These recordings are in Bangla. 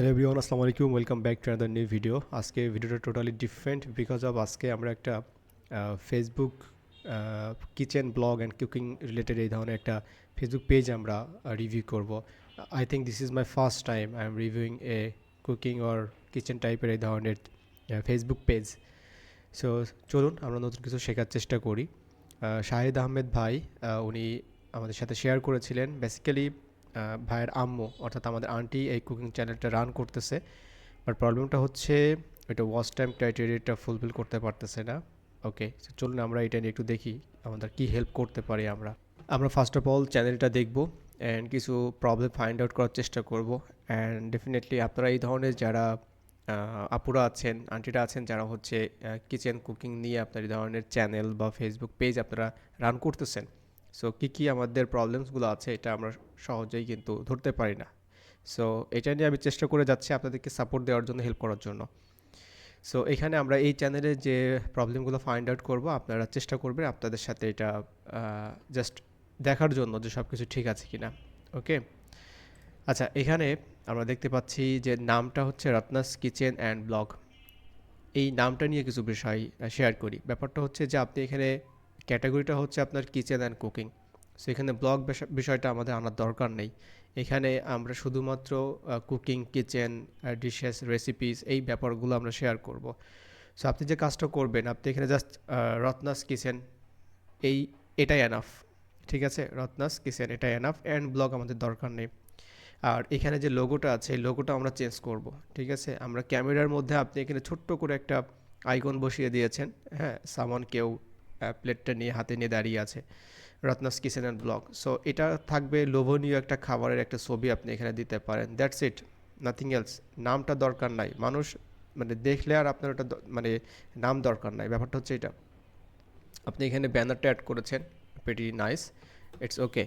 হ্যালো এভরিওয়ান আসসালামু আলাইকুম welcome back to another new video আজকে ভিডিওটা টোটালি ডিফারেন্ট বিকজ অফ আজকে আমরা একটা Facebook kitchen blog and cooking related এই ধরনের একটা ফেসবুক পেজ আমরা রিভিউ করব। I think this is my first time I am reviewing a cooking or kitchen টাইপের এই ধরনের ফেসবুক পেজ সো চলুন আমরা নতুন কিছু শেখার চেষ্টা করি। শাহিদ আহমেদ ভাই উনি আমাদের সাথে শেয়ার করেছিলেন। বেসিক্যালি ভাইয়ের আম্মু, অর্থাৎ আমাদের আন্টি এই কুকিং চ্যানেলটা রান করতেছে। বাট প্রবলেমটা হচ্ছে, এটা ওয়াচ টাইম ক্রাইটেরিয়াটা ফুলফিল করতে পারতেছে না। ওকে চলুন আমরা এটা নিয়ে একটু দেখি, আমাদের কি হেল্প করতে পারি আমরা। আমরা ফার্স্ট অফ অল চ্যানেলটা দেখব অ্যান্ড কিছু প্রবলেম ফাইন্ড আউট করার চেষ্টা করব। অ্যান্ড ডেফিনেটলি আপনারা এই ধরনের যারা আপুরা আছেন, আন্টিরা আছেন, যারা হচ্ছে কিচেন কুকিং নিয়ে আপনার এই ধরনের চ্যানেল বা ফেসবুক পেজ আপনারা রান করতেছেন সো কী কী আমাদের প্রবলেমসগুলো আছে, এটা আমরা সহজেই কিন্তু ধরতে পারি না। সো এটা নিয়ে আমি চেষ্টা করে যাচ্ছি আপনাদেরকে সাপোর্ট দেওয়ার জন্য হেল্প করার জন্য। সো এখানে আমরা এই চ্যানেলে যে প্রবলেমগুলো ফাইন্ড আউট করব, আপনারা চেষ্টা করবেন আপনাদের সাথে এটা জাস্ট দেখার জন্য যে সব কিছু ঠিক আছে কি না ওকে আচ্ছা এখানে আমরা দেখতে পাচ্ছি যে নামটা হচ্ছে রত্নাস কিচেন অ্যান্ড ব্লগ। এই নামটা নিয়ে কিছু বিষয় শেয়ার করি। ব্যাপারটা হচ্ছে যে আপনি এখানে ক্যাটাগরিটা হচ্ছে আপনার কিচেন অ্যান্ড কুকিং। সো এখানে ব্লগ বিষয়টা আমাদের আনার দরকার নেই। এখানে আমরা শুধুমাত্র কুকিং, কিচেন ডিশেস, রেসিপিস এই ব্যাপারগুলো আমরা শেয়ার করব। সো আপনি যে কাজটা করবেন, আপনি এখানে জাস্ট রত্নাস কিচেন, এই, এটাই এনাফ ঠিক আছে? রত্নাস কিচেন, এটাই এনাফ অ্যান্ড ব্লগ আমাদের দরকার নেই। আর এখানে যে লোগোটা আছে, এই লোগোটা আমরা চেঞ্জ করব, ঠিক আছে? আমরা ক্যামেরার মধ্যে আপনি এখানে ছোট্ট করে একটা আইকন বসিয়ে দিয়েছেন হ্যাঁ? সামন কেউ প্লেটটা নিয়ে হাতে নিয়ে দাঁড়িয়ে আছে, Ratna's kitchen and blog. So এটা থাকবে লোভনীয় একটা খাবারের একটা ছবি আপনি এখানে দিতে পারেন। দ্যাটস ইট নাথিং এলস নামটা দরকার নাই। মানুষ মানে দেখলে আর আপনার ওটা মানে নাম দরকার নাই। ব্যাপারটা হচ্ছে এটা। আপনি এখানে ব্যানারটা অ্যাড করেছেন। পেটি নাইস ইটস ওকে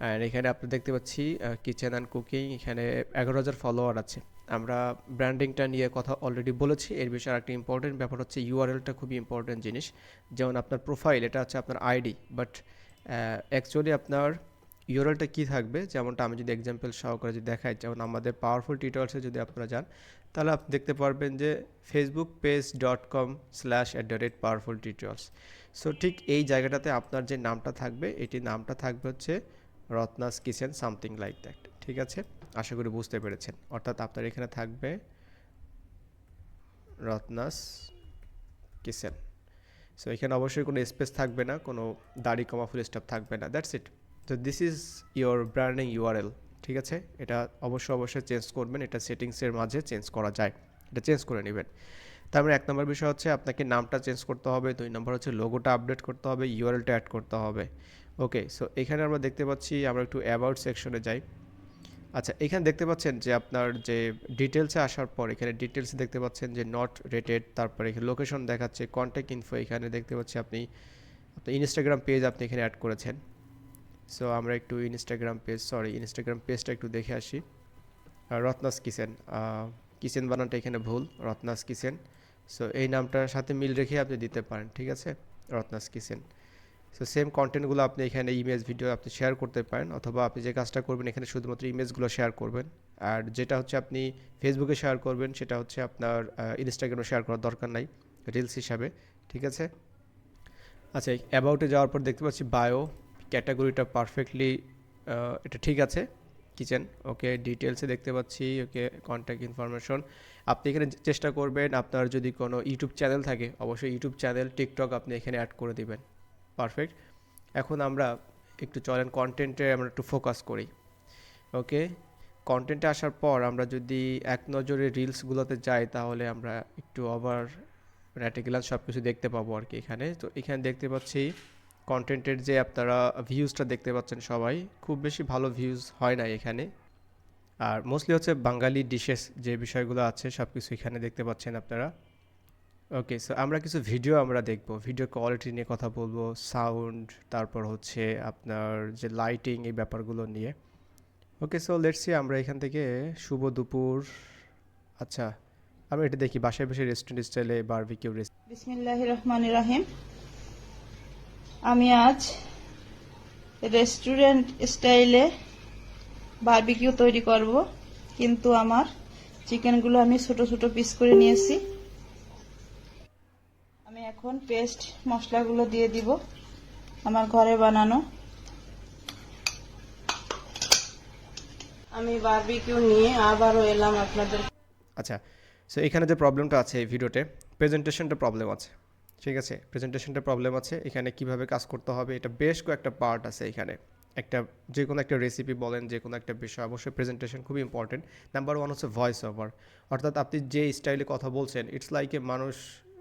অ্যান্ড এখানে আপনি দেখতে পাচ্ছি কিচেন অ্যান্ড কুকিং, এখানে এগারো হাজার ফলোয়ার আছে। আমরা ব্র্যান্ডিংটা নিয়ে কথা অলরেডি বলেছি। এর বিষয়ে একটা ইম্পর্টেন্ট ব্যাপার হচ্ছে ইউআরএলটা খুবই ইম্পর্টেন্ট জিনিস। যেমন আপনার প্রোফাইল এটা হচ্ছে আপনার আইডি বাট অ্যাকচুয়ালি আপনার ইউআরএলটা কী থাকবে? যেমনটা আমি যদি এক্সাম্পল সহকারে যদি দেখাই, যেমন আমাদের পাওয়ারফুল টিউটোরিয়ালসে যদি আপনারা যান, তাহলে আপনি দেখতে পারবেন যে Facebook page dot com slash at the rate powerful tutorials so ঠিক এই জায়গাটাতে আপনার যে নামটা থাকবে এটি নামটা থাকবে হচ্ছে Ratna's kitchen something like that ঠিক আছে? আশা করি বুঝতে পেরেছেন। অর্থাৎ আপনার এখানে থাকবে রত্নাস কিচেন সো এখানে অবশ্যই কোনো স্পেস থাকবে না, কোনো দাড়ি কমা ফুল স্টপ থাকবে না দ্যাটস ইট তো this is your branding URL ঠিক আছে? এটা অবশ্যই অবশ্যই চেঞ্জ করবেন, এটা সেটিংসের মাঝে চেঞ্জ করা যায়, এটা চেঞ্জ করে নেবেন। তারপরে এক নম্বর বিষয় হচ্ছে আপনাকে নামটা চেঞ্জ করতে হবে, দুই নম্বর হচ্ছে লোগোটা আপডেট করতে হবে ইউআরএলটা অ্যাড করতে হবে। ওকে সো এখানে আমরা দেখতে পাচ্ছি আমরা একটু অ্যাবাউট সেকশনে যাই। আচ্ছা এখানে দেখতে পাচ্ছেন যে আপনার যে ডিটেলসে আসার পর এখানে ডিটেলসে দেখতে পাচ্ছেন যে নট রেটেড তারপরে এখানে লোকেশন দেখাচ্ছে কন্ট্যাক্ট ইনফো এখানে দেখতে পাচ্ছি আপনি আপনার ইনস্টাগ্রাম পেজ আপনি এখানে অ্যাড করেছেন। সো আমরা একটু ইনস্টাগ্রাম পেজ সরি ইনস্টাগ্রাম পেজটা একটু দেখে আসি। রত্নাস কিচেন কিচেন বানানটা এখানে ভুল, রত্নাস কিচেন। সো এই নামটার সাথে মিল রেখে আপনি দিতে পারেন, ঠিক আছে? রত্নাস কিচেন। সো সেম কন্টেন্টগুলো আপনি এখানে ইমেজ ভিডিও আপনি শেয়ার করতে পারেন, অথবা আপনি যে কাজটা করবেন, এখানে শুধুমাত্র ইমেজগুলো শেয়ার করবেন। আর যেটা হচ্ছে আপনি ফেসবুকে শেয়ার করবেন, সেটা হচ্ছে আপনার ইনস্টাগ্রামে শেয়ার করার দরকার নাই রিলস হিসাবে, ঠিক আছে? আচ্ছা অ্যাবাউটে যাওয়ার পর দেখতে পাচ্ছি বায়ো ক্যাটাগরিটা পারফেক্টলি এটা ঠিক আছে কিচেন ওকে ডিটেলসে দেখতে পাচ্ছি ওকে কন্ট্যাক্ট ইনফরমেশন আপনি এখানে চেষ্টা করবেন, আপনার যদি কোনো ইউটিউব চ্যানেল থাকে, অবশ্যই ইউটিউব চ্যানেল টিকটক আপনি এখানে অ্যাড করে দিবেন। পারফেক্ট এখন আমরা একটু চলেন কন্টেন্টে আমরা একটু ফোকাস করি। ওকে কন্টেন্টে আসার পর আমরা যদি এক নজরে রিলসগুলোতে যাই, তাহলে আমরা একটু ওভার র্যাটিকুলার সব কিছু দেখতে পাবো আর কি এখানে। তো এখানে দেখতে পাচ্ছি কন্টেন্টের যে আপনারা ভিউজটা দেখতে পাচ্ছেন সবাই, খুব বেশি ভালো ভিউজ হয় না এখানে। আর মোস্টলি হচ্ছে বাঙালি ডিশেস যে বিষয়গুলো আছে সব কিছু এখানে দেখতে পাচ্ছেন আপনারা। ওকে সো আমরা কিছু ভিডিও আমরা দেখব। ভিডিও কোয়ালিটি নিয়ে কথা বলব সাউন্ড তারপর হচ্ছে আপনার যে লাইটিং এই ব্যাপারগুলো নিয়ে। ওকে সো লেটসি আমরা এখান থেকে শুভ দুপুর। আচ্ছা আমরা এটা দেখি, বাসায় বসে রেস্টুরেন্ট স্টাইলে বারবিকিউ রেস্ট বিসমিল্লাহ রহমান রাহিম। আমি আজ রেস্টুরেন্ট স্টাইলে বারবিকিউ তৈরি করব, কিন্তু আমার চিকেনগুলো আমি ছোট ছোট পিস করে নিয়েছি। এখন পেস্ট মশলাগুলো দিয়ে দিব আমার ঘরে বানানো। আমি বারবিকিউ নিয়ে আবারও এলাম আপনাদের। আচ্ছা সো এখানে যে প্রবলেমটা আছে এই ভিডিওতে প্রেজেন্টেশনটা প্রবলেম আছে, ঠিক আছে? প্রেজেন্টেশনটা প্রবলেম আছে, এখানে কীভাবে কাজ করতে হবে, এটা বেশ কয়েকটা পার্ট আছে এখানে। একটা, যে কোনো একটা রেসিপি বলেন, যে কোনো একটা বিষয়, অবশ্যই প্রেজেন্টেশন খুবই ইম্পর্টেন্ট নাম্বার ওয়ান হচ্ছে ভয়েস ওভার অর্থাৎ আপনি যে স্টাইলে কথা বলছেন ইটস লাইক এ মানুষ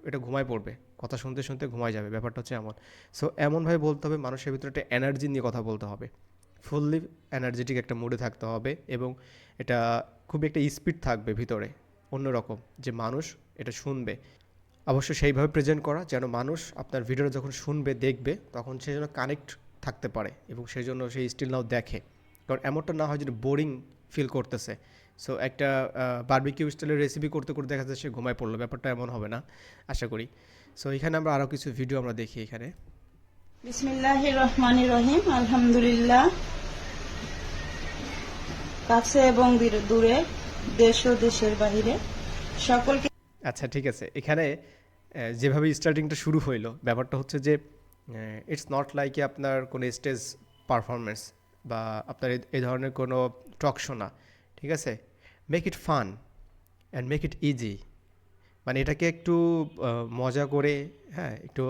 এটা ঘুমায় পড়বে। কথা শুনতে শুনতে ঘুমায় যাবে, ব্যাপারটা হচ্ছে এমন। সো এমনভাবে বলতে হবে, মানুষের ভিতরে একটা এনার্জি নিয়ে কথা বলতে হবে। ফুললি এনার্জেটিক একটা মুডে থাকতে হবে এবং এটা খুব একটা স্পিড থাকবে ভিতরে, অন্যরকম, যে মানুষ এটা শুনবে। অবশ্যই সেইভাবে প্রেজেন্ট করা, যেন মানুষ আপনার ভিডিওটা যখন শুনবে, দেখবে, তখন সে যেন কানেক্ট থাকতে পারে এবং সেই জন্য সেই স্টিল নাও দেখে। কারণ এমনটা না হয় যেটা বোরিং ফিল করতেছে। সো একটা বার্বিকিউ স্টাইলের রেসিপি করতে করতে দেখা যাচ্ছে সে ঘুমায় পড়ল। ব্যাপারটা এমন হবে না আশা করি। সো এখানে আমরা আরও কিছু ভিডিও আমরা দেখি এখানে। বিসমিল্লাহ রহমান রহিম আলহামদুলিল্লাহ। কাছে এবং দূরে- দেশ ও দেশের বাহিরে। সকলকে আচ্ছা ঠিক আছে। এখানে যেভাবে স্টার্টিংটা শুরু হইল ব্যাপারটা হচ্ছে যে ইটস নট লাইক আপনার কোনো স্টেজ পারফরমেন্স বা আপনার এই- এই ধরনের কোনো টক শো না। ঠিক আছে? Make it fun and make it easy মানে এটাকে একটু মজা করে হ্যাঁ একটু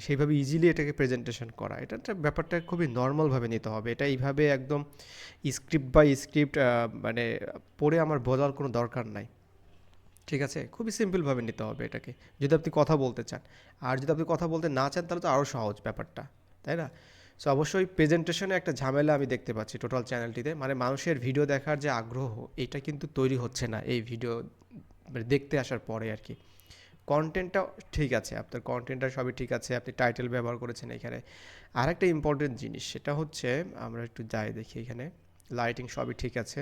সেইভাবে ইজিলি এটাকে প্রেজেন্টেশন করা। এটা ব্যাপারটা খুবই নর্মালভাবে নিতে হবে। এটা এইভাবে একদম স্ক্রিপ্ট বাই স্ক্রিপ্ট মানে পড়ে আমার বোঝার কোনো দরকার নাই। ঠিক আছে? খুবই সিম্পলভাবে নিতে হবে এটাকে। যদি আপনি কথা বলতে চান। আর যদি আপনি কথা বলতে না চান, তাহলে তো আরও সহজ ব্যাপারটা। তাই না? সো অবশ্যই প্রেজেন্টেশনে একটা ঝামেলা আমি দেখতে পাচ্ছি টোটাল চ্যানেলটিতে মানে মানুষের ভিডিও দেখার যে আগ্রহ, এটা কিন্তু তৈরি হচ্ছে না এই ভিডিও মানে দেখতে আসার পরে আর কি। কন্টেন্টটা ঠিক আছে, আপনার কন্টেন্টটা সবই ঠিক আছে, আপনি টাইটেল ব্যবহার করেছেন এখানে। আর একটা ইম্পর্টেন্ট জিনিস, সেটা হচ্ছে, আমরা একটু যাই দেখি এখানে। লাইটিং সবই ঠিক আছে।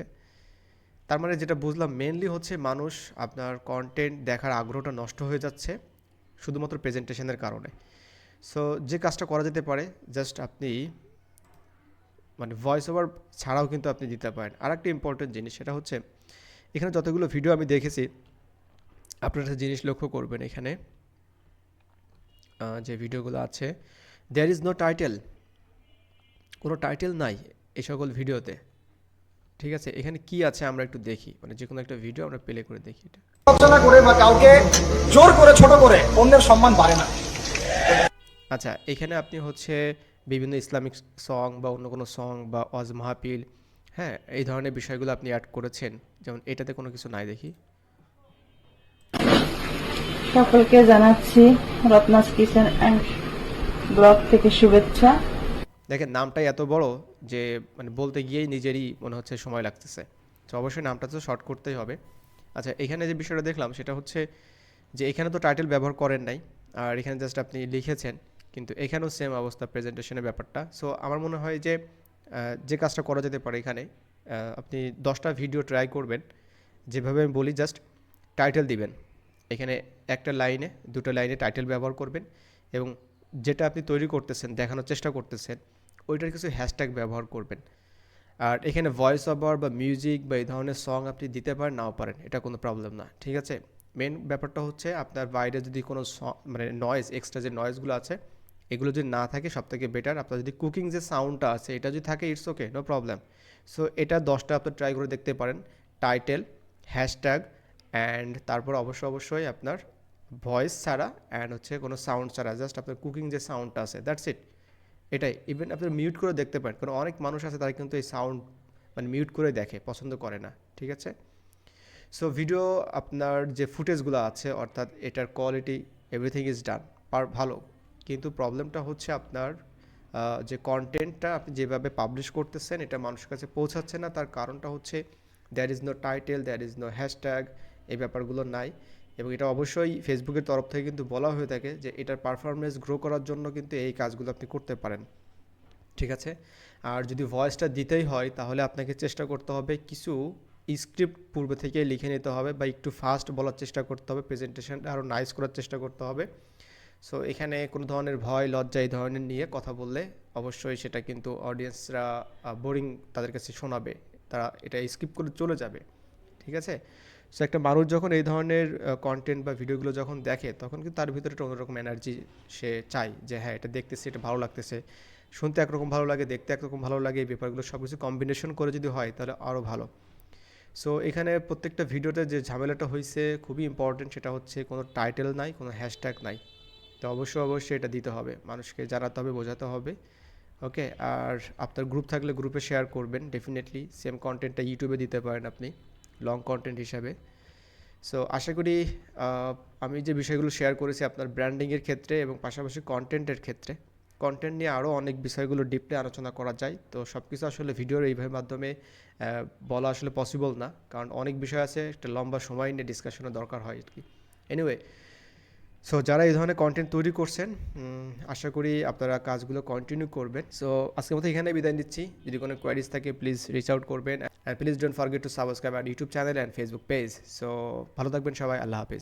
তার মানে যেটা বুঝলাম মেনলি হচ্ছে মানুষ, আপনার কন্টেন্ট দেখার আগ্রহটা নষ্ট হয়ে যাচ্ছে, শুধুমাত্র প্রেজেন্টেশনের কারণে। সো যে কাজটা করা যেতে পারে জাস্ট আপনি মানে ভয়েস ওভার ছাড়াও কিন্তু আপনি দিতে পারেন। আর একটা ইম্পর্টেন্ট জিনিস সেটা হচ্ছে, এখানে যতগুলো ভিডিও আমি দেখেছি, আপনারা একটা জিনিস লক্ষ্য করবেন এখানে। যে ভিডিওগুলো আছে দেয়ার ইজ নো টাইটেল কোনো টাইটেল নাই এই সকল ভিডিওতে ঠিক আছে? এখানে কি আছে আমরা একটু দেখি। মানে যে কোনো একটা ভিডিও আমরা প্লে করে দেখি এটা। আলোচনা করে বা কাউকে জোর করে, ছোট করে, অন্যের সম্মান বাড়ে না। আচ্ছা এখানে আপনি হচ্ছে বিভিন্ন ইসলামিক সং বা অন্য কোনো সং বা ওয়াজ মাহফিল হ্যাঁ এই ধরনের বিষয়গুলো আপনি অ্যাড করেছেন? যেমন এটাতে কোনো কিছু নাই দেখি। সকলকে জানাচ্ছি রত্নাস কিচেন অ্যান্ড ব্লগ থেকে শুভেচ্ছা। দেখেন নামটাই এত বড় যে মানে বলতে গিয়েই নিজেরই মনে হচ্ছে সময় লাগতেছে। তো অবশ্যই নামটা তো শর্ট করতেই হবে। আচ্ছা এখানে যে বিষয়টা দেখলাম সেটা হচ্ছে যে এখানে তো টাইটেল ব্যবহার করেন নাই আর এখানে জাস্ট আপনি লিখেছেন। কিন্তু এখানেও সেম অবস্থা প্রেজেন্টেশনের ব্যাপারটা। সো আমার মনে হয় যে যে কাজটা করা যেতে পারে এখানে আপনি দশটা ভিডিও ট্রাই করবেন। যেভাবে আমি বলি জাস্ট টাইটেল দিবেন। এখানে একটা লাইনে, দুটো লাইনে টাইটেল ব্যবহার করবেন এবং যেটা আপনি তৈরি করতেছেন, দেখানোর চেষ্টা করতেছেন, ওইটার কিছু হ্যাশট্যাগ ব্যবহার করবেন। আর এখানে ভয়েস ওভার বা মিউজিক বা এই ধরনের সং আপনি দিতে পারেন, নাও পারেন, এটা কোনো প্রবলেম না, ঠিক আছে? মেন ব্যাপারটা হচ্ছে, আপনার বাইরে যদি কোনো মানে নয়েজ এক্সট্রা যে নয়েজগুলো আছে এগুলো যদি না থাকে সব থেকে বেটার আপনার যদি কুকিং যে সাউন্ডটা আছে, এটা যদি থাকে it's okay no problem so এটা দশটা আপনি ট্রাই করে দেখতে পারেন। টাইটেল হ্যাশট্যাগ অ্যান্ড তারপর অবশ্যই অবশ্যই আপনার ভয়েস ছাড়া অ্যান্ড হচ্ছে কোনো সাউন্ড ছাড়া জাস্ট আপনার কুকিং যে সাউন্ডটা আছে দ্যাটস ইট এটাই। ইভেন আপনি মিউট করে দেখতে পারেন। কারণ অনেক মানুষ আছে, তারা কিন্তু এই সাউন্ড মানে মিউট করে দেখে, পছন্দ করে না, ঠিক আছে? সো ভিডিও আপনার যে ফুটেজগুলো আছে, অর্থাৎ এটার কোয়ালিটি এভরিথিং ইজ ডান পার ভালো। কিন্তু প্রবলেমটা হচ্ছে আপনার যে কন্টেন্টটা আপনি যেভাবে পাবলিশ করতেছেন এটা মানুষের কাছে পৌঁছাচ্ছে না। তার কারণটা হচ্ছে there is no title there is no hashtag এই ব্যাপারগুলো নাই। এবং এটা অবশ্যই ফেসবুকের তরফ থেকে কিন্তু বলা হয়ে থাকে যে এটার পারফরমেন্স গ্রো করার জন্য কিন্তু এই কাজগুলো আপনি করতে পারেন। ঠিক আছে? আর যদি ভয়েসটা দিতেই হয়, তাহলে আপনাকে চেষ্টা করতে হবে কিছু স্ক্রিপ্ট পূর্বে থেকে লিখে নিতে হবে বা একটু ফাস্ট বলার চেষ্টা করতে হবে প্রেজেন্টেশনটা আরও নাইস করার চেষ্টা করতে হবে। সো এখানে কোনো ধরনের ভয়, লজ্জা এই ধরনের নিয়ে কথা বললে অবশ্যই সেটা কিন্তু অডিয়েন্সরা বোরিং তাদের কাছে শোনাবে। তারা এটা স্কিপ করে চলে যাবে। ঠিক আছে? সো একটা মানুষ যখন এই ধরনের কন্টেন্ট বা ভিডিওগুলো যখন দেখে, তখন কিন্তু তার ভিতরে একটা অন্যরকম এনার্জি সে চায় যে হ্যাঁ এটা দেখতেছে, এটা ভালো লাগতেছে। শুনতে একরকম ভালো লাগে, দেখতে একরকম ভালো লাগে, এই ব্যাপারগুলো সব কিছু কম্বিনেশন করে যদি হয়, তাহলে আরও ভালো। সো এখানে প্রত্যেকটা ভিডিওতে যে ঝামেলাটা হয়েছে খুবই ইম্পর্টেন্ট সেটা হচ্ছে কোনো টাইটেল নাই, কোনো হ্যাশট্যাগ নাই। তো অবশ্যই অবশ্যই এটা দিতে হবে। মানুষকে জানাতে হবে, বোঝাতে হবে। ওকে আর আপনার গ্রুপ থাকলে গ্রুপে শেয়ার করবেন। ডেফিনেটলি সেম কন্টেন্টটা ইউটিউবে দিতে পারেন আপনি লং কন্টেন্ট হিসাবে। সো আশা করি আমি যে বিষয়গুলো শেয়ার করেছি আপনার ব্র্যান্ডিংয়ের ক্ষেত্রে এবং পাশাপাশি কন্টেন্টের ক্ষেত্রে কন্টেন্ট নিয়ে আরও অনেক বিষয়গুলো ডিপলি আলোচনা করা যায়। তো সব কিছু আসলে ভিডিওর এইভাবে মাধ্যমে বলা আসলে পসিবল না। কারণ অনেক বিষয় আছে, একটা লম্বা সময় নিয়ে ডিসকাশনের দরকার হয় আর কি। এনিওয়ে সো যারা এই ধরনের কন্টেন্ট তৈরি করছেন আশা করি আপনারা কাজগুলো কন্টিনিউ করবেন। সো আজকের মতো এখানে বিদায় নিচ্ছি। যদি কোনো কোয়ারিজ থাকে প্লিজ রিচ আউট করবেন। And please don't forget to subscribe R YouTube channel and Facebook page so ভালো থাকবেন সবাই। আল্লাহ হাফিজ।